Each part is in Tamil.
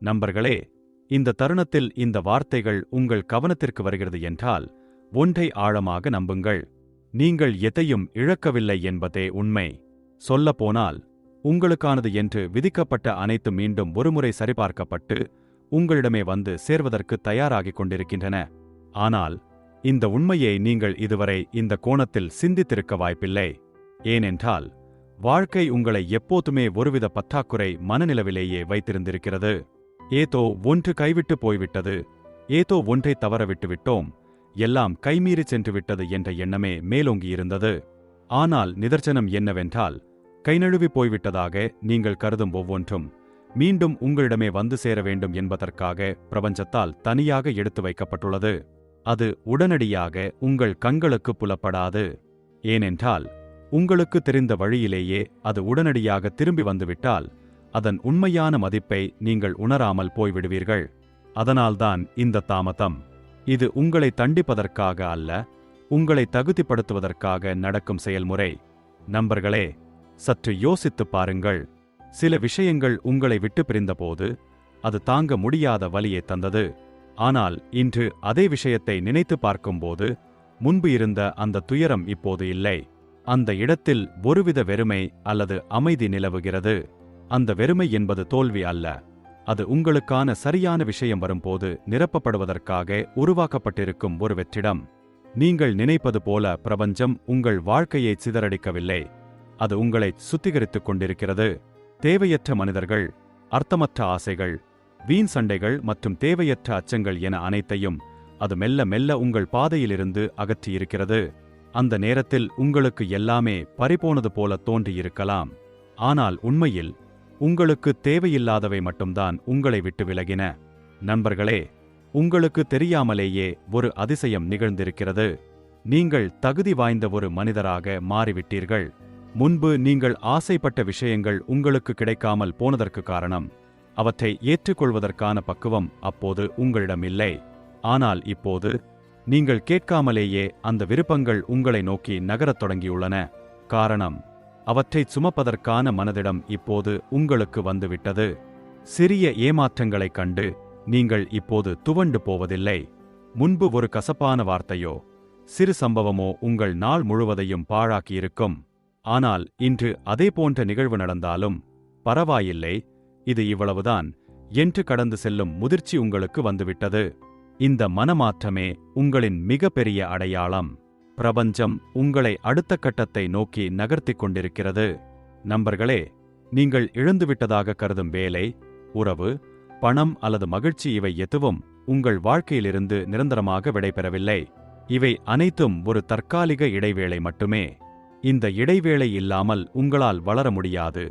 நண்பர்களே இந்த தருணத்தில் இந்த வார்த்தைகள் உங்கள் கவனத்திற்கு வருகிறது என்றால் ஒன்றை ஆழமாக நம்புங்கள். நீங்கள் எதையும் இழக்கவில்லை என்பதே உண்மை. சொல்லப்போனால் உங்களுக்கானது என்று விதிக்கப்பட்ட அனைத்து மீண்டும் ஒருமுறை சரிபார்க்கப்பட்டு உங்களிடமே வந்து சேர்வதற்கு தயாராகிக் கொண்டிருக்கின்றன. ஆனால் இந்த உண்மையை நீங்கள் இதுவரை இந்த கோணத்தில் சிந்தித்திருக்க வாய்ப்பில்லை. ஏனென்றால் வாழ்க்கை உங்களை எப்போதுமே ஒருவித பற்றாக்குறை மனநிலவிலேயே வைத்திருந்திருக்கிறது. ஏதோ ஒன்று கைவிட்டு போய்விட்டது. ஏதோ ஒன்றை தவறவிட்டு விட்டோம் எல்லாம் கைமீறி சென்று விட்டது என்ற எண்ணமே மேலோங்கியிருந்தது. ஆனால் நிதர்சனம் என்னவென்றால் கைநழுவி போய்விட்டதாக நீங்கள் கருதும் ஒவ்வொன்றும் மீண்டும் உங்களிடமே வந்து சேர வேண்டும் என்பதற்காக பிரபஞ்சத்தால் தனியாக எடுத்து வைக்கப்பட்டுள்ளது. அது உடனடியாக உங்கள் கண்களுக்கு புலப்படாது. ஏனென்றால் உங்களுக்கு தெரிந்த வழியிலேயே அது உடனடியாக திரும்பி வந்துவிட்டால் அதன் உண்மையான மதிப்பை நீங்கள் உணராமல் போய்விடுவீர்கள். அதனால்தான் இந்த தாமதம். இது உங்களை தண்டிப்பதற்காக அல்ல உங்களை தகுதிப்படுத்துவதற்காக நடக்கும் செயல்முறை. நண்பர்களே சற்று யோசித்துப் பாருங்கள். சில விஷயங்கள் உங்களை விட்டு பிரிந்தபோது அது தாங்க முடியாத வலியை தந்தது. ஆனால் இன்று அதே விஷயத்தை நினைத்து பார்க்கும்போது முன்பு இருந்த அந்த துயரம் இப்போது இல்லை. அந்த இடத்தில் ஒருவித வெறுமை அல்லது அமைதி நிலவுகிறது. அந்த வெறுமை என்பது தோல்வி அல்ல. அது உங்களுக்கான சரியான விஷயம் வரும்போது நிரப்பப்படுவதற்காக உருவாக்கப்பட்டிருக்கும் ஒரு வெற்றிடம். நீங்கள் நினைப்பது போல பிரபஞ்சம் உங்கள் வாழ்க்கையை சிதறடிக்கவில்லை. அது உங்களை சுத்திகரித்துக் கொண்டிருக்கிறது. தேவையற்ற மனிதர்கள் அர்த்தமற்ற ஆசைகள் வீண் சண்டைகள் மற்றும் தேவையற்ற அச்சங்கள் என அனைத்தையும் அது மெல்ல மெல்ல உங்கள் பாதையிலிருந்து அகற்றியிருக்கிறது. அந்த நேரத்தில் உங்களுக்கு எல்லாமே பறிபோனது போல தோன்றியிருக்கலாம். ஆனால் உண்மையில் உங்களுக்கு தேவையில்லாதவை மட்டும்தான் உங்களை விட்டு விலகின. நண்பர்களே உங்களுக்கு தெரியாமலேயே ஒரு அதிசயம் நிகழ்ந்திருக்கிறது. நீங்கள் தகுதி வாய்ந்த ஒரு மனிதராக மாறிவிட்டீர்கள். முன்பு நீங்கள் ஆசைப்பட்ட விஷயங்கள் உங்களுக்கு கிடைக்காமல் போனதற்கு காரணம் அவற்றை ஏற்றுக்கொள்வதற்கான பக்குவம் அப்போது உங்களிடம் இல்லை. ஆனால் இப்போது நீங்கள் கேட்காமலேயே அந்த விருப்பங்கள் உங்களை நோக்கி நகரத் தொடங்கியுள்ளன. காரணம் அவற்றைச் சுமப்பதற்கான மனதிடம் இப்போது உங்களுக்கு வந்துவிட்டது. சிறிய ஏமாற்றங்களைக் கண்டு நீங்கள் இப்போது துவண்டு போவதில்லை. முன்பு ஒரு கசப்பான வார்த்தையோ சிறு சம்பவமோ உங்கள் நாள் முழுவதையும் பாழாக்கியிருக்கும். ஆனால் இன்று அதே போன்ற நிகழ்வு நடந்தாலும் பரவாயில்லை இது இவ்வளவுதான் என்று கடந்து செல்லும் முதிர்ச்சி உங்களுக்கு வந்துவிட்டது. இந்த மனமாற்றமே உங்களின் மிகப்பெரிய அடையாளம். பிரபஞ்சம் உங்களை அடுத்த கட்டத்தை நோக்கி நகர்த்திக் கொண்டிருக்கிறது. நண்பர்களே நீங்கள் இழந்துவிட்டதாக கருதும் வேலை உறவு பணம் அல்லது மகிழ்ச்சி இவை எதுவும் உங்கள் வாழ்க்கையிலிருந்து நிரந்தரமாக விடைபெறவில்லை. இவை அனைத்தும் ஒரு தற்காலிக இடைவேளை மட்டுமே. இந்த இடைவேளை இல்லாமல் உங்களால் வளர முடியாது.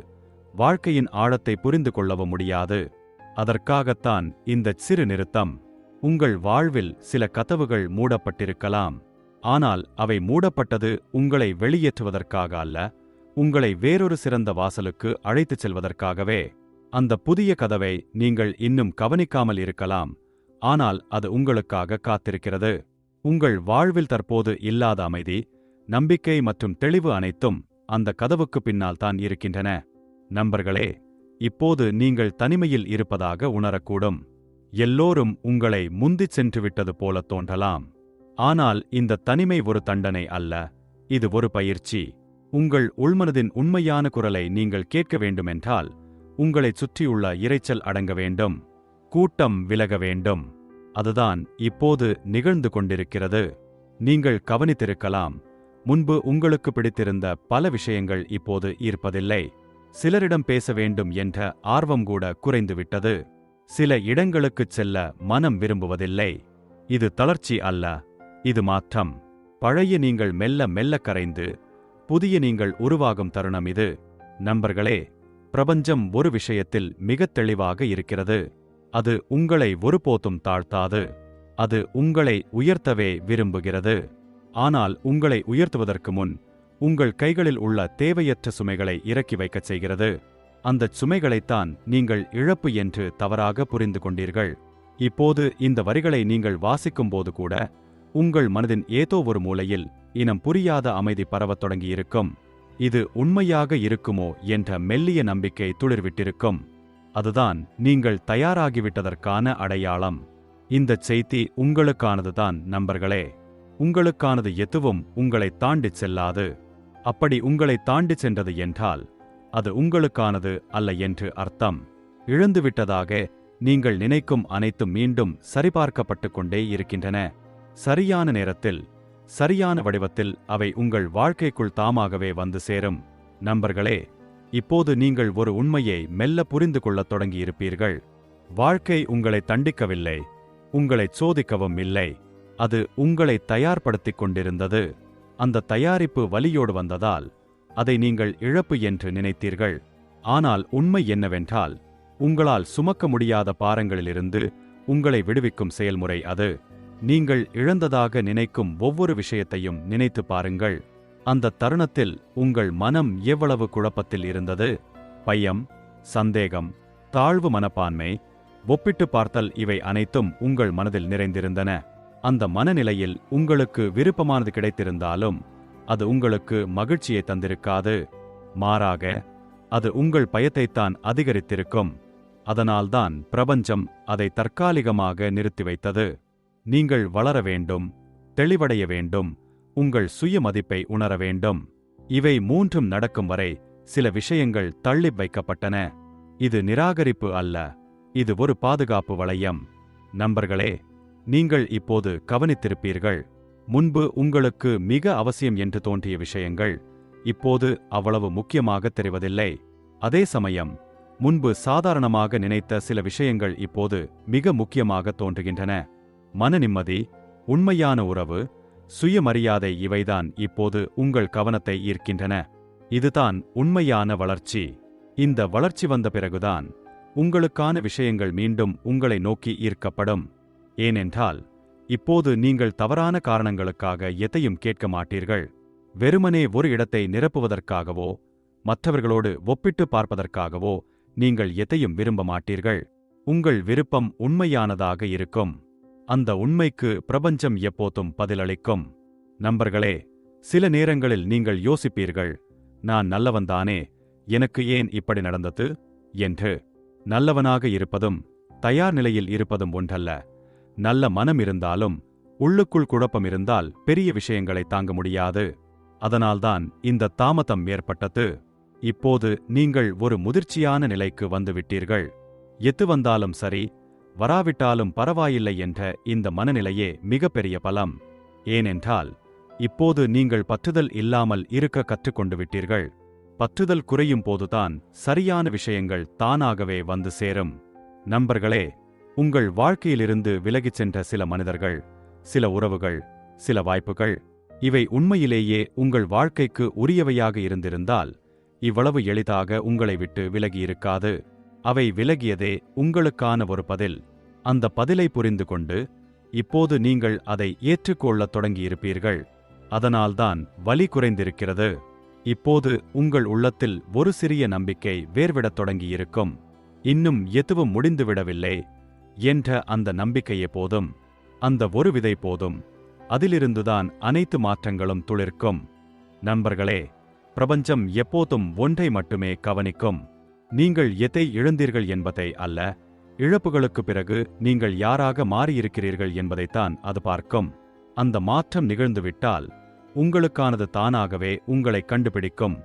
வாழ்க்கையின் ஆழத்தை புரிந்து கொள்ளவும் முடியாது. அதற்காகத்தான் இந்த சிறு நிறுத்தம். உங்கள் வாழ்வில் சில கதவுகள் மூடப்பட்டிருக்கலாம். ஆனால் அவை மூடப்பட்டது உங்களை வெளியேற்றுவதற்காக அல்ல உங்களை வேறொரு சிறந்த வாசலுக்கு அழைத்துச் செல்வதற்காகவே. அந்த புதிய கதவை நீங்கள் இன்னும் கவனிக்காமல் இருக்கலாம் ஆனால் அது உங்களுக்காக காத்திருக்கிறது. உங்கள் வாழ்வில் தற்போது இல்லாத அமைதி நம்பிக்கை மற்றும் தெளிவு அனைத்தும் அந்த கதவுக்கு பின்னால் தான் இருக்கின்றன. நண்பர்களே இப்போது நீங்கள் தனிமையில் இருப்பதாக உணரக்கூடும். எல்லோரும் உங்களை முந்திச் சென்று விட்டது போல தோன்றலாம். ஆனால் இந்த தனிமை ஒரு தண்டனை அல்ல. இது ஒரு பயிற்சி. உங்கள் உள்மனதின் உண்மையான குரலை நீங்கள் கேட்க வேண்டுமென்றால் உங்களைச் சுற்றியுள்ள இரைச்சல் அடங்க வேண்டும். கூட்டம் விலக வேண்டும். அதுதான் இப்போது நிகழ்ந்து கொண்டிருக்கிறது. நீங்கள் கவனித்திருக்கலாம். முன்பு உங்களுக்கு பிடித்திருந்த பல விஷயங்கள் இப்போது ஈர்ப்பதில்லை சிலரிடம் பேச வேண்டும் என்ற ஆர்வம் கூட குறைந்துவிட்டது. சில இடங்களுக்குச் செல்ல மனம் விரும்புவதில்லை. இது தளர்ச்சி அல்ல. இது மாற்றம். பழைய நீங்கள் மெல்ல மெல்ல கரைந்து புதிய நீங்கள் உருவாகும் தருணம் இது. நண்பர்களே பிரபஞ்சம் ஒரு விஷயத்தில் மிகத் தெளிவாக இருக்கிறது. அது உங்களை ஒருபோதும் தாழ்த்தாது. அது உங்களை உயர்த்தவே விரும்புகிறது. ஆனால் உங்களை உயர்த்துவதற்கு முன் உங்கள் கைகளில் உள்ள தேவையற்ற சுமைகளை இறக்கி வைக்கச் செய்கிறது. அந்தச் சுமைகளைத்தான் நீங்கள் இழப்பு என்று தவறாக புரிந்து கொண்டீர்கள். இப்போது இந்த வரிகளை நீங்கள் வாசிக்கும்போது கூட உங்கள் மனதின் ஏதோ ஒரு மூலையில் இனம் புரியாத அமைதி பரவத் தொடங்கியிருக்கும். இது உண்மையாக இருக்குமோ என்ற மெல்லிய நம்பிக்கை துளிர்விட்டிருக்கும். அதுதான் நீங்கள் தயாராகிவிட்டதற்கான அடையாளம். இந்தச் செய்தி உங்களுக்கானதுதான் நண்பர்களே. உங்களுக்கானது எதுவும் உங்களை தாண்டிச் செல்லாது. அப்படி உங்களை தாண்டிச் சென்றது என்றால் அது உங்களுக்கானது அல்ல என்று அர்த்தம். இழந்துவிட்டதாக நீங்கள் நினைக்கும் அனைத்தும் மீண்டும் சரிபார்க்கப்பட்டுக் கொண்டே இருக்கின்றன. சரியான நேரத்தில் சரியான வடிவத்தில் அவை உங்கள் வாழ்க்கைக்குள் தாமாகவே வந்து சேரும். நண்பர்களே இப்போது நீங்கள் ஒரு உண்மையை மெல்ல புரிந்து கொள்ளத் தொடங்கியிருப்பீர்கள். வாழ்க்கை உங்களை தண்டிக்கவில்லை உங்களை சோதிக்கவும் இல்லை. அது உங்களை தயார்படுத்திக் கொண்டிருந்தது. அந்த தயாரிப்பு வலியோடு வந்ததால் அதை நீங்கள் இழப்பு என்று நினைத்தீர்கள். ஆனால் உண்மை என்னவென்றால் உங்களால் சுமக்க முடியாத பாரங்களிலிருந்து உங்களை விடுவிக்கும் செயல்முறை அது. நீங்கள் இழந்ததாக நினைக்கும் ஒவ்வொரு விஷயத்தையும் நினைத்து பாருங்கள். அந்த தருணத்தில் உங்கள் மனம் எவ்வளவு குழப்பத்தில் இருந்தது? பயம் சந்தேகம் தாழ்வு மனப்பான்மை ஒப்பிட்டு பார்த்தல் இவை அனைத்தும் உங்கள் மனதில் நிறைந்திருந்தன. அந்த மனநிலையில் உங்களுக்கு விருப்பமானது கிடைத்திருந்தாலும் அது உங்களுக்கு மகிழ்ச்சியை தந்திருக்காது. மாறாக அது உங்கள் பயத்தைத்தான் அதிகரித்திருக்கும். அதனால்தான் பிரபஞ்சம் அதை தற்காலிகமாக நிறுத்தி வைத்தது. நீங்கள் வளர வேண்டும் தெளிவடைய வேண்டும் உங்கள் சுய மதிப்பை உணர வேண்டும். இவை மூன்றும் நடக்கும் வரை சில விஷயங்கள் தள்ளி வைக்கப்பட்டன. இது நிராகரிப்பு அல்ல இது ஒரு பாதுகாப்பு வளையம். நண்பர்களே நீங்கள் இப்போது கவனித்திருப்பீர்கள் முன்பு உங்களுக்கு மிக அவசியம் என்று தோன்றிய விஷயங்கள் இப்போது அவ்வளவு முக்கியமாக தெரிவதில்லை. அதே சமயம் முன்பு சாதாரணமாக நினைத்த சில விஷயங்கள் இப்போது மிக முக்கியமாக தோன்றுகின்றன. மன நிம்மதி உண்மையான உறவு சுயமரியாதை இவைதான் இப்போது உங்கள் கவனத்தை ஈர்க்கின்றன. இதுதான் உண்மையான வளர்ச்சி. இந்த வளர்ச்சி வந்த பிறகுதான் உங்களுக்கான விஷயங்கள் மீண்டும் உங்களை நோக்கி ஈர்க்கப்படும். ஏனென்றால் இப்போது நீங்கள் தவறான காரணங்களுக்காக எதையும் கேட்க மாட்டீர்கள். வெறுமனே ஒரு இடத்தை நிரப்புவதற்காகவோ மற்றவர்களோடு ஒப்பிட்டு பார்ப்பதற்காகவோ நீங்கள் எதையும் விரும்ப மாட்டீர்கள். உங்கள் விருப்பம் உண்மையானதாக இருக்கும். அந்த உண்மைக்கு பிரபஞ்சம் எப்போதும் பதிலளிக்கும். நண்பர்களே சில நேரங்களில் நீங்கள் யோசிப்பீர்கள் நான் நல்லவன்தானே எனக்கு ஏன் இப்படி நடந்தது? என்று. நல்லவனாக இருப்பதும் தயார் நிலையில் இருப்பதும் ஒன்றல்ல. நல்ல மனம் இருந்தாலும் உள்ளுக்குள் குழப்பம் இருந்தால் பெரிய விஷயங்களை தாங்க முடியாது. அதனால்தான் இந்த தாமதம் ஏற்பட்டது. இப்போது நீங்கள் ஒரு முதிர்ச்சியான நிலைக்கு வந்துவிட்டீர்கள். எத்து வந்தாலும் சரி வராவிட்டாலும் பரவாயில்லை என்ற இந்த மனநிலையே மிகப்பெரிய பலம். ஏனென்றால் இப்போது நீங்கள் பற்றுதல் இல்லாமல் இருக்க கற்றுக்கொண்டு விட்டீர்கள் பற்றுதல் குறையும் போதுதான் சரியான விஷயங்கள் தானாகவே வந்து சேரும். நண்பர்களே உங்கள் வாழ்க்கையிலிருந்து விலகிச் சென்ற சில மனிதர்கள் சில உறவுகள் சில வாய்ப்புகள் இவை உண்மையிலேயே உங்கள் வாழ்க்கைக்கு உரியவையாக இருந்திருந்தால் இவ்வளவு எளிதாக உங்களை விட்டு விலகியிருக்காது. அவை விலகியதே உங்களுக்கான ஒரு பதில். அந்த பதிலை புரிந்து கொண்டு இப்போது நீங்கள் அதை ஏற்றுக்கொள்ளத் தொடங்கியிருப்பீர்கள். அதனால்தான் வலி குறைந்திருக்கிறது. இப்போது உங்கள் உள்ளத்தில் ஒரு சிறிய நம்பிக்கை வேர்விடத் தொடங்கியிருக்கும். இன்னும் எதுவும் முடிந்துவிடவில்லை என்ற அந்த நம்பிக்கையே போதும். அந்த ஒரு விதை போதும். அதிலிருந்துதான் அனைத்து மாற்றங்களும் துளிர்க்கும். நண்பர்களே பிரபஞ்சம் எப்போதும் ஒன்றை மட்டுமே கவனிக்கும். நீங்கள் எதை இழந்தீர்கள் என்பதை அல்ல இழப்புகளுக்கு பிறகு நீங்கள் யாராக மாறியிருக்கிறீர்கள் என்பதைத்தான் அது பார்க்கும். அந்த மாற்றம் நிகழ்ந்துவிட்டால் உங்களுக்கானது தானாகவே உங்களை கண்டுபிடிக்கும்.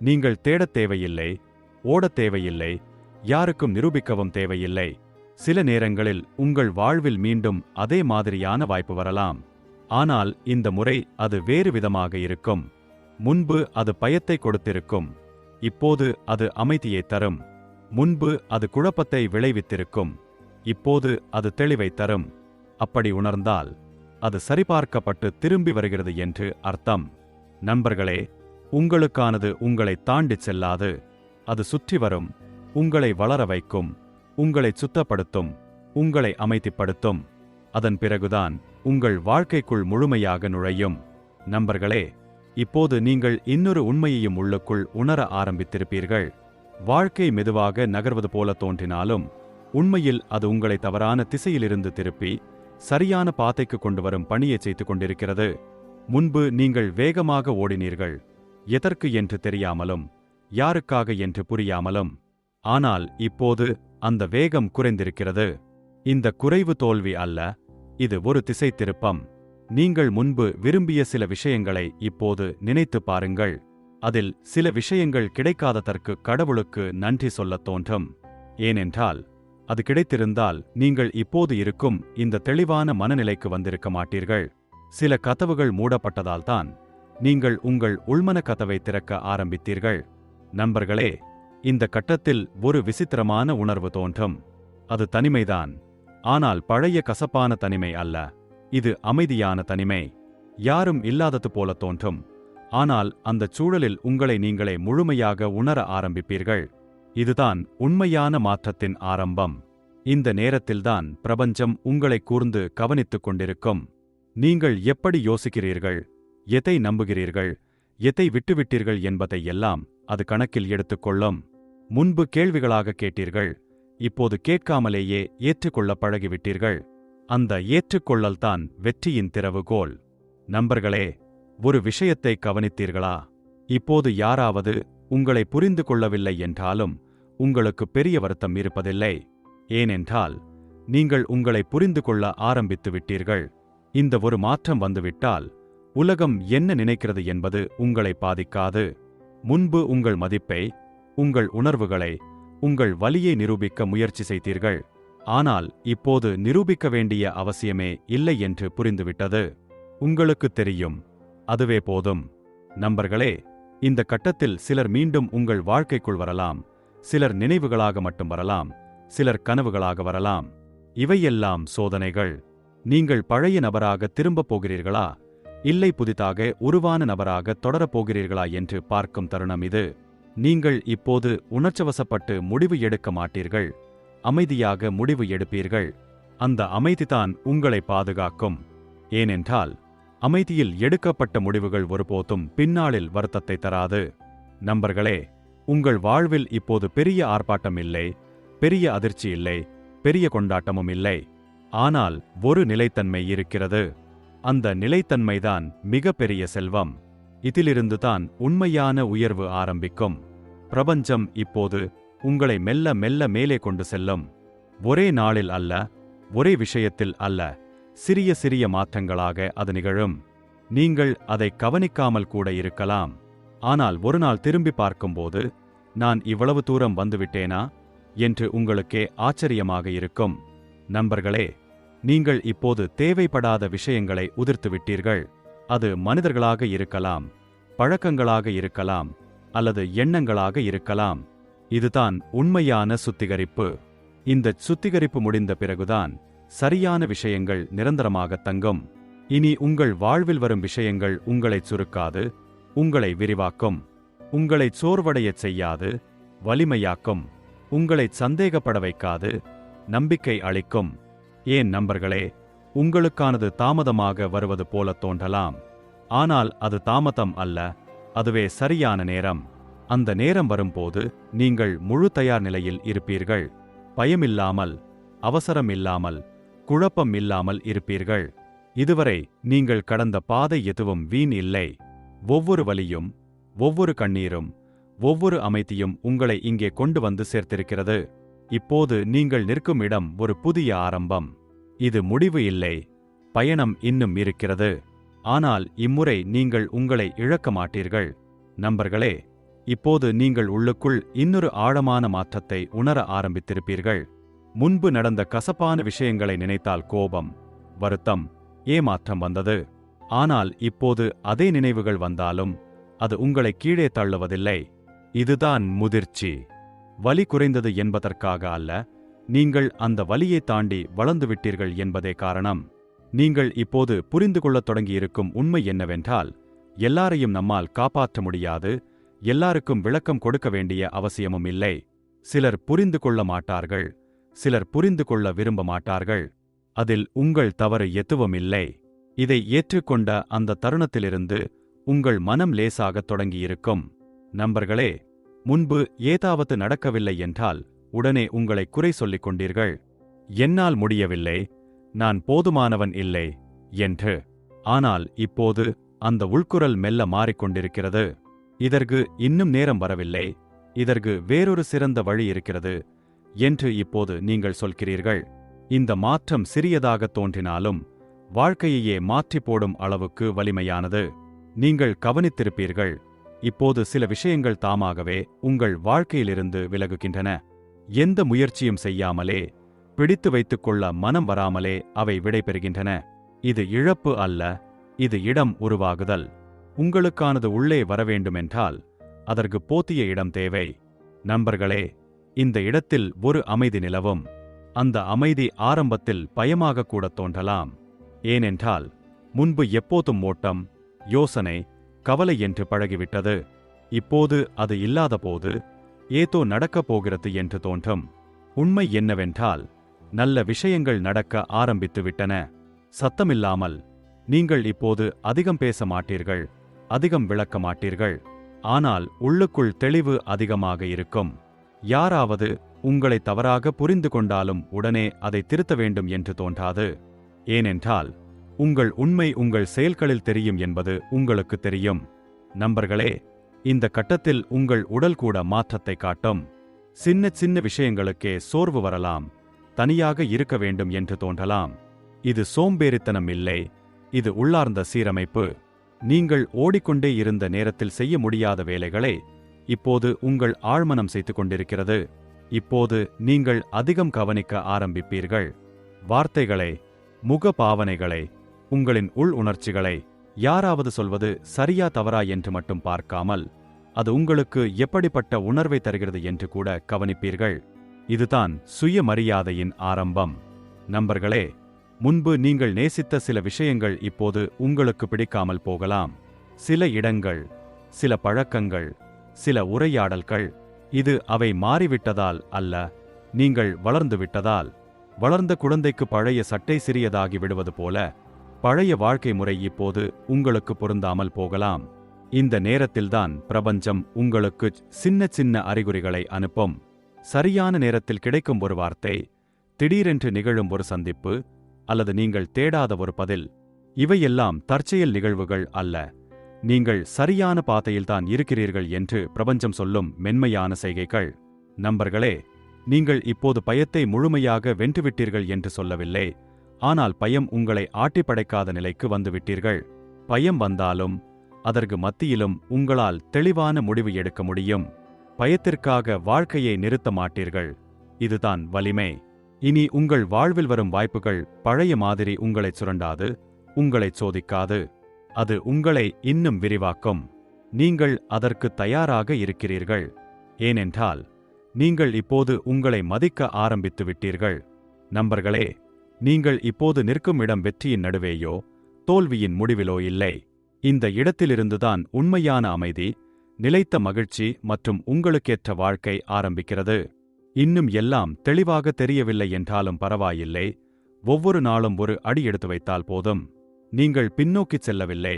நீங்கள் தேடத் தேவையில்லை ஓடத் தேவையில்லை யாருக்கும் நிரூபிக்கவும் தேவையில்லை. சில நேரங்களில் உங்கள் வாழ்வில் மீண்டும் அதே மாதிரியான வாய்ப்பு வரலாம். ஆனால் இந்த முறை அது வேறு விதமாக இருக்கும். முன்பு அது பயத்தை கொடுத்திருக்கும். இப்போது அது அமைதியை தரும். முன்பு அது குழப்பத்தை விளைவித்திருக்கும். இப்போது அது தெளிவை தரும். அப்படி உணர்ந்தால் அது சரிபார்க்கப்பட்டு திரும்பி வருகிறது என்று அர்த்தம். நண்பர்களே உங்களுக்கானது உங்களை தாண்டிச் செல்லாது. அது சுற்றி வரும். உங்களை வளர வைக்கும். உங்களை சுத்தப்படுத்தும். உங்களை அமைதிப்படுத்தும். அதன் பிறகுதான் உங்கள் வாழ்க்கைக்குள் முழுமையாக நுழையும். நண்பர்களே இப்போது நீங்கள் இன்னொரு உண்மையையும் உள்ளுக்குள் உணர ஆரம்பித்திருப்பீர்கள். வாழ்க்கை மெதுவாக நகர்வது போல தோன்றினாலும் உண்மையில் அது உங்களை தவறான திசையிலிருந்து திருப்பி சரியான பாதைக்கு கொண்டு வரும் பணியை செய்து கொண்டிருக்கிறது. முன்பு நீங்கள் வேகமாக ஓடினீர்கள். எதற்கு என்று தெரியாமலும் யாருக்காக என்று புரியாமலும். ஆனால் இப்போது அந்த வேகம் குறைந்திருக்கிறது. இந்த குறைவு தோல்வி அல்ல இது ஒரு திசை திருப்பம் நீங்கள் முன்பு விரும்பிய சில விஷயங்களை இப்போது நினைத்துப் பாருங்கள். அதில் சில விஷயங்கள் கிடைக்காததற்கு கடவுளுக்கு நன்றி சொல்லத் தோன்றும். ஏனென்றால் அது கிடைத்திருந்தால் நீங்கள் இப்போது இருக்கும் இந்த தெளிவான மனநிலைக்கு வந்திருக்க மாட்டீர்கள். சில கதவுகள் மூடப்பட்டதால்தான் நீங்கள் உங்கள் உள்மன கதவை திறக்க ஆரம்பித்தீர்கள். நண்பர்களே இந்த கட்டத்தில் ஒரு விசித்திரமான உணர்வு தோன்றும். அது தனிமைதான். ஆனால் பழைய கசப்பான தனிமை அல்ல. இது அமைதியான தனிமை. யாரும் இல்லாதது போல தோன்றும். ஆனால் அந்தச் சூழலில் உங்களை நீங்களே முழுமையாக உணர ஆரம்பிப்பீர்கள். இதுதான் உண்மையான மாற்றத்தின் ஆரம்பம். இந்த நேரத்தில்தான் பிரபஞ்சம் உங்களை கூர்ந்து கவனித்துக் கொண்டிருக்கும். நீங்கள் எப்படி யோசிக்கிறீர்கள்? எதை நம்புகிறீர்கள்? எதை விட்டுவிட்டீர்கள் என்பதை எல்லாம் அது கணக்கில் எடுத்துக்கொள்ளும் முன்பு கேள்விகளாக கேட்டீர்கள். இப்போது கேட்காமலேயே ஏற்றுக்கொள்ள பழகிவிட்டீர்கள். அந்த ஏற்றுக்கொள்ளல்தான் வெற்றியின் திறவுகோல். நண்பர்களே ஒரு விஷயத்தை கவனித்தீர்களா? இப்போது யாராவது உங்களை புரிந்து கொள்ளவில்லை என்றாலும் உங்களுக்கு பெரிய வருத்தம் இருப்பதில்லை. ஏனென்றால் நீங்கள் உங்களை புரிந்து கொள்ள ஆரம்பித்து விட்டீர்கள். இந்த ஒரு மாற்றம் வந்துவிட்டால் உலகம் என்ன நினைக்கிறது என்பது உங்களை பாதிக்காது. முன்பு உங்கள் மதிப்பை உங்கள் உணர்வுகளை உங்கள் வலியை நிரூபிக்க முயற்சி செய்தீர்கள். ஆனால் இப்போது நிரூபிக்க வேண்டிய அவசியமே இல்லை என்று புரிந்துவிட்டது. உங்களுக்கு தெரியும். அதுவே போதும். நண்பர்களே இந்த கட்டத்தில் சிலர் மீண்டும் உங்கள் வாழ்க்கைக்குள் வரலாம். சிலர் நினைவுகளாக மட்டும் வரலாம். சிலர் கனவுகளாக வரலாம். இவையெல்லாம் சோதனைகள். நீங்கள் பழைய நபராக திரும்பப் போகிறீர்களா? இல்லை புதிதாக உருவான நபராக தொடரப் போகிறீர்களா என்று பார்க்கும் தருணம் இது. நீங்கள் இப்போது உணர்ச்சவசப்பட்டு முடிவு எடுக்க மாட்டீர்கள். அமைதியாக முடிவு எடுப்பீர்கள். அந்த அமைதிதான் உங்களை பாதுகாக்கும். ஏனென்றால் அமைதியில் எடுக்கப்பட்ட முடிவுகள் ஒருபோதும் பின்னாளில் வருத்தத்தை தராது. நண்பர்களே உங்கள் வாழ்வில் இப்போது பெரிய ஆர்ப்பாட்டம் இல்லை பெரிய அதிர்ச்சி இல்லை பெரிய கொண்டாட்டமும் இல்லை. ஆனால் ஒரு நிலைத்தன்மை இருக்கிறது. அந்த நிலைத்தன்மைதான் மிகப்பெரிய செல்வம். இதிலிருந்துதான் உண்மையான உயர்வு ஆரம்பிக்கும். பிரபஞ்சம் இப்போது உங்களை மெல்ல மெல்ல மேலே கொண்டு செல்லும். ஒரே நாளில் அல்ல ஒரே விஷயத்தில் அல்ல சிறிய சிறிய மாற்றங்களாக அது நிகழும். நீங்கள் அதை கவனிக்காமல் கூட இருக்கலாம். ஆனால் ஒரு நாள் திரும்பி பார்க்கும்போது நான் இவ்வளவு தூரம் வந்துவிட்டேனா? என்று உங்களுக்கே ஆச்சரியமாக இருக்கும். நண்பர்களே நீங்கள் இப்போது தேவைப்படாத விஷயங்களை உதிர்த்துவிட்டீர்கள் அது மனிதர்களாக இருக்கலாம் பழக்கங்களாக இருக்கலாம் அல்லது எண்ணங்களாக இருக்கலாம். இதுதான் உண்மையான சுத்திகரிப்பு. இந்த சுத்திகரிப்பு முடிந்த பிறகுதான் சரியான விஷயங்கள் நிரந்தரமாக தங்கும். இனி உங்கள் வாழ்வில் வரும் விஷயங்கள் உங்களைச் சுருக்காது உங்களை விரிவாக்கும். உங்களைச் சோர்வடையச் செய்யாது வலிமையாக்கும். உங்களைச் சந்தேகப்பட வைக்காது நம்பிக்கை அளிக்கும். ஏன் நண்பர்களே உங்களுக்கானது தாமதமாக வருவது போல தோன்றலாம். ஆனால் அது தாமதம் அல்ல அதுவே சரியான நேரம். அந்த நேரம் வரும்போது நீங்கள் முழு தயார் நிலையில் இருப்பீர்கள். பயமில்லாமல் அவசரம் இல்லாமல் குழப்பம் இல்லாமல் இருப்பீர்கள். இதுவரை நீங்கள் கடந்த பாதை எதுவும் வீண் இல்லை. ஒவ்வொரு வலியும் ஒவ்வொரு கண்ணீரும் ஒவ்வொரு அமைதியும் உங்களை இங்கே கொண்டு வந்து சேர்த்திருக்கிறது. இப்போது நீங்கள் நிற்கும் இடம் ஒரு புதிய ஆரம்பம். இது முடிவு இல்லை. பயணம் இன்னும் இருக்கிறது. ஆனால் இம்முறை நீங்கள் உங்களை இழக்க மாட்டீர்கள். நண்பர்களே இப்போது நீங்கள் உள்ளுக்குள் இன்னொரு ஆழமான மாற்றத்தை உணர ஆரம்பித்திருப்பீர்கள். முன்பு நடந்த கசப்பான விஷயங்களை நினைத்தால் கோபம் வருத்தம் ஏமாற்றம் வந்தது. ஆனால் இப்போது அதே நினைவுகள் வந்தாலும் அது உங்களை கீழே தள்ளுவதில்லை. இதுதான் முதிர்ச்சி. வலி குறைந்தது என்பதற்காக அல்ல நீங்கள் அந்த வலியை தாண்டி வளர்ந்துவிட்டீர்கள் என்பதே காரணம். நீங்கள் இப்போது புரிந்து கொள்ளத் தொடங்கியிருக்கும் உண்மை என்னவென்றால் எல்லாரையும் நம்மால் காப்பாற்ற முடியாது எல்லாருக்கும் விளக்கம் கொடுக்க வேண்டிய அவசியமும் இல்லை. சிலர் புரிந்து கொள்ள மாட்டார்கள். சிலர் புரிந்து கொள்ள விரும்ப மாட்டார்கள். அதில் உங்கள் தவறு எதுவும் இல்லை. இதை ஏற்றுக்கொண்ட அந்த தருணத்திலிருந்து உங்கள் மனம் லேசாகத் தொடங்கியிருக்கும். நண்பர்களே முன்பு ஏதாவது நடக்கவில்லை என்றால் உடனே உங்களை குறை சொல்லிக் கொண்டீர்கள். என்னால் முடியவில்லை. நான் போதுமானவன் இல்லை. என்று. ஆனால் இப்போது அந்த உள்குரல் மெல்ல மாறிக்கொண்டிருக்கிறது. இதற்கு இன்னும் நேரம் வரவில்லை. இதற்கு வேறொரு சிறந்த வழி இருக்கிறது என்று இப்போது நீங்கள் சொல்கிறீர்கள். இந்த மாற்றம் சிறியதாக தோன்றினாலும் வாழ்க்கையையே மாற்றி போடும் அளவுக்கு வலிமையானது. நீங்கள் கவனித்திருப்பீர்கள் இப்போது சில விஷயங்கள் தாமாகவே உங்கள் வாழ்க்கையிலிருந்து விலகுகின்றன. எந்த முயற்சியும் செய்யாமலே பிடித்து வைத்துக் கொள்ள மனம் வராமலே அவை விடைபெறுகின்றன. இது இழப்பு அல்ல இது இடம் உருவாகுதல். உங்களுக்கானது உள்ளே வரவேண்டுமென்றால் அதற்கு போத்திய இடம் தேவை. நண்பர்களே இந்த இடத்தில் ஒரு அமைதி நிலவும். அந்த அமைதி ஆரம்பத்தில் பயமாக கூட தோன்றலாம். ஏனென்றால் முன்பு எப்போதும் ஓட்டம் யோசனை கவலை என்று பழகிவிட்டது. இப்போது அது இல்லாதபோது ஏதோ நடக்கப் போகிறது என்று தோன்றும். உண்மை என்னவென்றால் நல்ல விஷயங்கள் நடக்க ஆரம்பித்து விட்டன சத்தமில்லாமல் நீங்கள் இப்போது அதிகம் பேச மாட்டீர்கள். அதிகம் விளக்க மாட்டீர்கள். ஆனால் உள்ளுக்குள் தெளிவு அதிகமாக இருக்கும். யாராவது உங்களை தவறாக புரிந்து கொண்டாலும் உடனே அதை திருத்த வேண்டும் என்று தோன்றாது. ஏனென்றால் உங்கள் உண்மை உங்கள் செயல்களில் தெரியும் என்பது உங்களுக்கு தெரியும். நண்பர்களே இந்த கட்டத்தில் உங்கள் உடல் கூட மாற்றத்தை காட்டும். சின்ன சின்ன விஷயங்களுக்கே சோர்வு வரலாம். தனியாக இருக்க வேண்டும் என்று தோன்றலாம். இது சோம்பேறித்தனம் இல்லை. இது உள்ளார்ந்த சீரமைப்பு. நீங்கள் ஓடிக்கொண்டே இருந்த நேரத்தில் செய்ய முடியாத வேலைகளை இப்போது உங்கள் ஆழ்மனம் செய்து கொண்டிருக்கிறது இப்போது நீங்கள் அதிகம் கவனிக்க ஆரம்பிப்பீர்கள். வார்த்தைகளை முக பாவனைகளை உங்களின் உள் உணர்ச்சிகளை யாராவது சொல்வது சரியா தவறா என்று மட்டும் பார்க்காமல் அது உங்களுக்கு எப்படிப்பட்ட உணர்வை தருகிறது என்று கூட கவனிப்பீர்கள். இதுதான் சுயமரியாதையின் ஆரம்பம். நண்பர்களே முன்பு நீங்கள் நேசித்த சில விஷயங்கள் இப்போது உங்களுக்கு பிடிக்காமல் போகலாம். சில இடங்கள் சில பழக்கங்கள் சில உரையாடல்கள் இது அவை மாறிவிட்டதால் அல்ல நீங்கள் வளர்ந்து விட்டதால். வளர்ந்த குழந்தைக்கு பழைய சட்டை சிறியதாகி விடுவது போல பழைய வாழ்க்கை முறை இப்போது உங்களுக்கு பொருந்தாமல் போகலாம். இந்த நேரத்தில்தான் பிரபஞ்சம் உங்களுக்கு சின்ன சின்ன அறிகுறிகளை அனுப்பும். சரியான நேரத்தில் கிடைக்கும் ஒரு வார்த்தை திடீரென்று நிகழும் ஒரு சந்திப்பு அல்லது நீங்கள் தேடாத ஒரு பதில். இவையெல்லாம் தற்செயல் நிகழ்வுகள் அல்ல. நீங்கள் சரியான பாதையில்தான் இருக்கிறீர்கள் என்று பிரபஞ்சம் சொல்லும் மென்மையான செய்கைகள். நண்பர்களே நீங்கள் இப்போது பயத்தை முழுமையாக வென்றுவிட்டீர்கள் என்று சொல்லவில்லை. ஆனால் பயம் உங்களை ஆட்டிப்படைக்காத நிலைக்கு வந்துவிட்டீர்கள். பயம் வந்தாலும் அதற்கு மத்தியிலும் உங்களால் தெளிவான முடிவு எடுக்க முடியும். பயத்திற்காக வாழ்க்கையை நிறுத்த மாட்டீர்கள். இதுதான் வலிமை. இனி உங்கள் வாழ்வில் வரும் வாய்ப்புகள் பழைய மாதிரி உங்களைச் சுரண்டாது உங்களைச் சோதிக்காது. அது உங்களை இன்னும் விரிவாக்கும். நீங்கள் அதற்கு தயாராக இருக்கிறீர்கள். ஏனென்றால் நீங்கள் இப்போது உங்களை மதிக்க ஆரம்பித்து விட்டீர்கள். நண்பர்களே நீங்கள் இப்போது நிற்கும் இடம் வெற்றியின் நடுவேயோ தோல்வியின் முடிவிலோ இல்லை. இந்த இடத்திலிருந்துதான் உண்மையான அமைதி நிலைத்த மகிழ்ச்சி மற்றும் உங்களுக்கேற்ற வாழ்க்கை ஆரம்பிக்கிறது. இன்னும் எல்லாம் தெளிவாக தெரியவில்லை என்றாலும் பரவாயில்லை. ஒவ்வொரு நாளும் ஒரு அடி எடுத்து வைத்தால் போதும். நீங்கள் பின்னோக்கிச் செல்லவில்லை.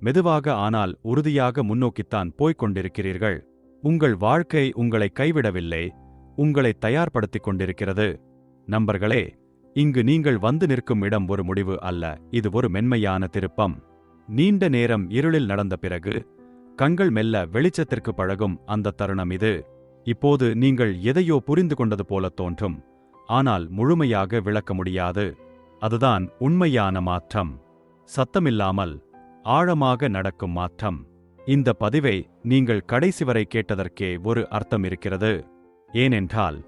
மெதுவாக ஆனால் உறுதியாக முன்னோக்கித்தான் போய்க் கொண்டிருக்கிறீர்கள். உங்கள் வாழ்க்கை உங்களை கைவிடவில்லை. உங்களை தயார்படுத்திக் கொண்டிருக்கிறது. நண்பர்களே இங்கு நீங்கள் வந்து நிற்கும் இடம் ஒரு முடிவு அல்ல. இது ஒரு மென்மையான திருப்பம். நீண்ட நேரம் இருளில் நடந்த பிறகு கண்கள் மெல்ல வெளிச்சத்திற்கு பழகும் அந்த தருணம் இது. இப்போது நீங்கள் எதையோ புரிந்து கொண்டது போல தோன்றும். ஆனால் முழுமையாக விளக்க முடியாது. அதுதான் உண்மையான மாற்றம். சத்தமில்லாமல் ஆழமாக நடக்கும் மாற்றம். இந்த பதிவை நீங்கள் கடைசி வரை கேட்டதற்கே ஒரு அர்த்தம் இருக்கிறது. ஏனென்றால்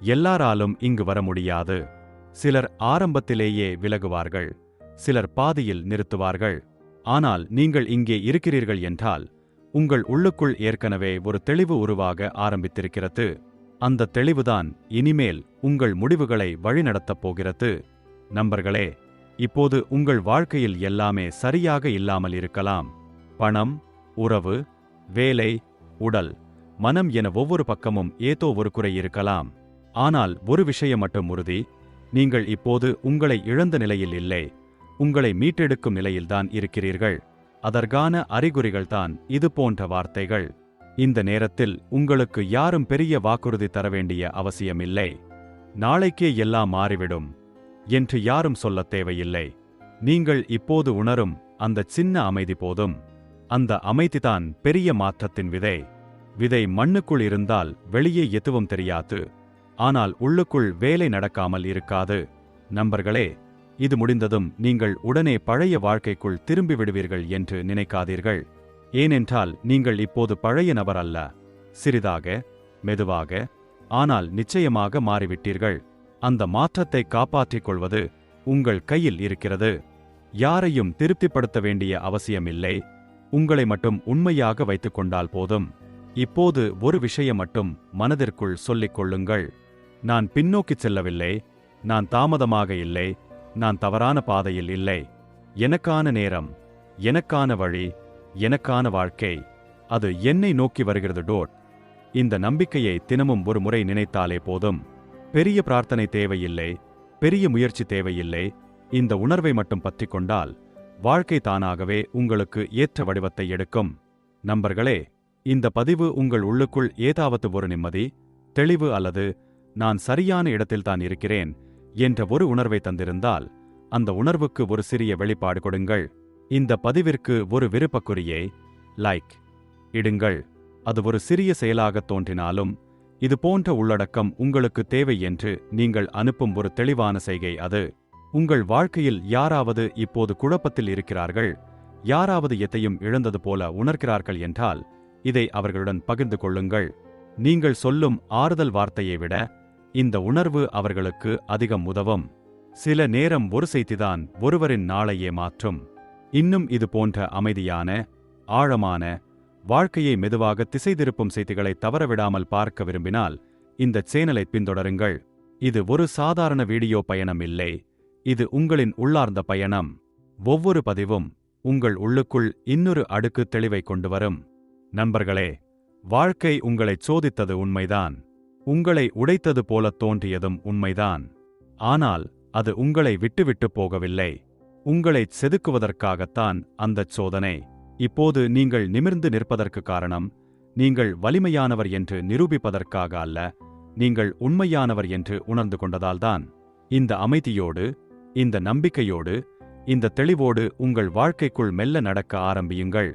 எல்லாராலும் இங்கு வர முடியாது. சிலர் ஆரம்பத்திலேயே விலகுவார்கள். சிலர் பாதியில் நிறுத்துவார்கள். ஆனால் நீங்கள் இங்கே இருக்கிறீர்கள் என்றால் உங்கள் உள்ளுக்குள் ஏற்கனவே ஒரு தெளிவு உருவாக ஆரம்பித்திருக்கிறது. அந்த தெளிவுதான் இனிமேல் உங்கள் முடிவுகளை வழிநடத்தப் போகிறது. நண்பர்களே இப்போது உங்கள் வாழ்க்கையில் எல்லாமே சரியாக இல்லாமல் இருக்கலாம். பணம் உறவு வேலை உடல் மனம் என ஒவ்வொரு பக்கமும் ஏதோ ஒரு குறை இருக்கலாம். ஆனால் ஒரு விஷயம் மட்டும் உறுதி நீங்கள் இப்போது உங்களை இழந்த நிலையில் இல்லை உங்களை மீட்டெடுக்கும் நிலையில்தான் இருக்கிறீர்கள். அதற்கான அறிகுறிகள்தான் இது போன்ற வார்த்தைகள். இந்த நேரத்தில் உங்களுக்கு யாரும் பெரிய வாக்குறுதி தர வேண்டிய அவசியமில்லை. நாளைக்கே எல்லாம் மாறிவிடும் என்று யாரும் சொல்லத் தேவையில்லை. நீங்கள் இப்போது உணரும் அந்த சின்ன அமைதி போதும். அந்த அமைதிதான் பெரிய மாற்றத்தின் விதை. விதை மண்ணுக்குள் இருந்தால் வெளியே எதுவும் தெரியாது. ஆனால் உள்ளுக்குள் வேலை நடக்காமல் இருக்காது. நண்பர்களே இது முடிந்ததும் நீங்கள் உடனே பழைய வாழ்க்கைக்குள் திரும்பி விடுவீர்கள் என்று நினைக்காதீர்கள். ஏனென்றால் நீங்கள் இப்போது பழைய நபர் அல்ல. சிறிதாக மெதுவாக ஆனால் நிச்சயமாக மாறிவிட்டீர்கள். அந்த மாற்றத்தை காப்பாற்றிக் கொள்வது உங்கள் கையில் இருக்கிறது. யாரையும் திருப்திப்படுத்த வேண்டிய அவசியமில்லை. உங்களை மட்டும் உண்மையாக வைத்துக் கொண்டால் போதும். இப்போது ஒரு விஷயம் மட்டும் மனதிற்குள் சொல்லிக் கொள்ளுங்கள். நான் பின்னோக்கிச் செல்லவில்லை. நான் தாமதமாக இல்லை. நான் தவறான பாதையில் இல்லை. எனக்கான நேரம் எனக்கான வழி எனக்கான வாழ்க்கை. அது என்னை நோக்கி வருகிறது டோட். இந்த நம்பிக்கையை தினமும் ஒரு முறை நினைத்தாலே போதும். பெரிய பிரார்த்தனை தேவையில்லை பெரிய முயற்சி தேவையில்லை. இந்த உணர்வை மட்டும் பற்றிக் கொண்டால் வாழ்க்கை தானாகவே உங்களுக்கு ஏற்ற வடிவத்தை எடுக்கும். நண்பர்களே இந்த பதிவு உங்கள் உள்ளுக்குள் ஏதாவது ஒரு நிம்மதி தெளிவு அல்லது நான் சரியான இடத்தில்தான் இருக்கிறேன் என்ற ஒரு உணர்வை தந்திருந்தால் அந்த உணர்வுக்கு ஒரு சிறிய வெளிப்பாடு கொடுங்கள். இந்த பதிவிற்கு ஒரு விருப்பக்குறியை லைக் இடுங்கள். அது ஒரு சிறிய செயலாகத் தோன்றினாலும் இது போன்ற உள்ளடக்கம் உங்களுக்கு தேவை என்று நீங்கள் அனுப்பும் ஒரு தெளிவான செய்கை அது. உங்கள் வாழ்க்கையில் யாராவது இப்போது குழப்பத்தில் இருக்கிறார்கள் யாராவது எத்தையும் இழந்தது போல உணர்கிறார்கள் என்றால் இதை அவர்களுடன் பகிர்ந்து கொள்ளுங்கள். நீங்கள் சொல்லும் ஆறுதல் வார்த்தையை விட இந்த உணர்வு அவர்களுக்கு அதிகம் உதவும். சில நேரம் ஒரு செய்திதான் ஒருவரின் நாளையே மாற்றும். இன்னும் இது போன்ற அமைதியான ஆழமான வாழ்க்கையை மெதுவாக திசை திருப்பும் செய்திகளை தவறவிடாமல் பார்க்க விரும்பினால் இந்த சேனலை பின்தொடருங்கள். இது ஒரு சாதாரண வீடியோ பயணம் இல்லை. இது உங்களின் உள்ளார்ந்த பயணம். ஒவ்வொரு பதிவும் உங்கள் உள்ளுக்குள் இன்னொரு அடுக்கு தெளிவை கொண்டு வரும். நண்பர்களே வாழ்க்கை உங்களைச் சோதித்தது உண்மைதான். உங்களை உடைத்தது போலத் தோன்றியதும் உண்மைதான். ஆனால் அது உங்களை விட்டுவிட்டு போகவில்லை. உங்களைச் செதுக்குவதற்காகத்தான் அந்தச் சோதனை. இப்போது நீங்கள் நிமிர்ந்து நிற்பதற்கு காரணம் நீங்கள் வலிமையானவர் என்று நிரூபிப்பதற்காக அல்ல நீங்கள் உண்மையானவர் என்று உணர்ந்து கொண்டதால்தான். இந்த அமைதியோடு இந்த நம்பிக்கையோடு இந்த தெளிவோடு உங்கள் வாழ்க்கைக்குள் மெல்ல நடக்க ஆரம்பியுங்கள்.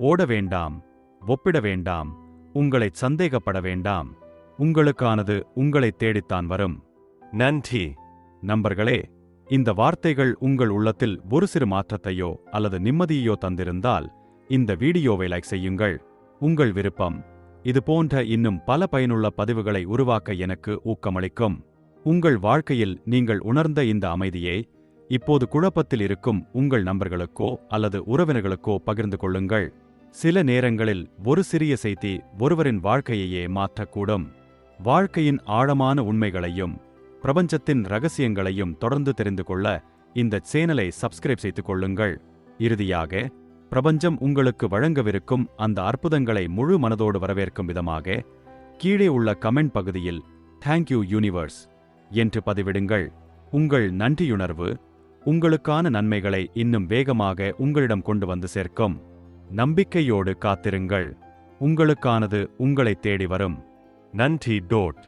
ஓட வேண்டாம் ஒப்பிட வேண்டாம் உங்களைச் சந்தேகப்பட வேண்டாம். உங்களுக்கானது உங்களைத் தேடித்தான் வரும். நன்றி. நண்பர்களே இந்த வார்த்தைகள் உங்கள் உள்ளத்தில் ஒரு சிறு மாற்றத்தையோ அல்லது நிம்மதியையோ தந்திருந்தால் இந்த வீடியோவை லைக் செய்யுங்கள். உங்கள் விருப்பம். இது போன்ற இன்னும் பல பயனுள்ள பதிவுகளை உருவாக்க எனக்கு ஊக்கமளிக்கும். உங்கள் வாழ்க்கையில் நீங்கள் உணர்ந்த இந்த அமைதியை இப்போது குழப்பத்தில் இருக்கும் உங்கள் நண்பர்களுக்கோ அல்லது உறவினர்களுக்கோ பகிர்ந்து கொள்ளுங்கள். சில நேரங்களில் ஒரு சிறிய செய்தி ஒருவரின் வாழ்க்கையையே மாற்றக்கூடும். வாழ்க்கையின் ஆழமான உண்மைகளையும் பிரபஞ்சத்தின் ரகசியங்களையும் தொடர்ந்து தெரிந்து கொள்ள இந்த சேனலை சப்ஸ்கிரைப் செய்து கொள்ளுங்கள். இறுதியாக பிரபஞ்சம் உங்களுக்கு வழங்கவிருக்கும் அந்த அற்புதங்களை முழு மனதோடு வரவேற்கும் விதமாக கீழே உள்ள கமெண்ட் பகுதியில் தேங்க்யூ யூனிவர்ஸ் என்று பதிவிடுங்கள். உங்கள் நன்றியுணர்வு உங்களுக்கான நன்மைகளை இன்னும் வேகமாக உங்களிடம் கொண்டு வந்து சேர்க்கும். நம்பிக்கையோடு காத்திருங்கள். உங்களுக்கானது உங்களைத் தேடி வரும். நன்றி டோட்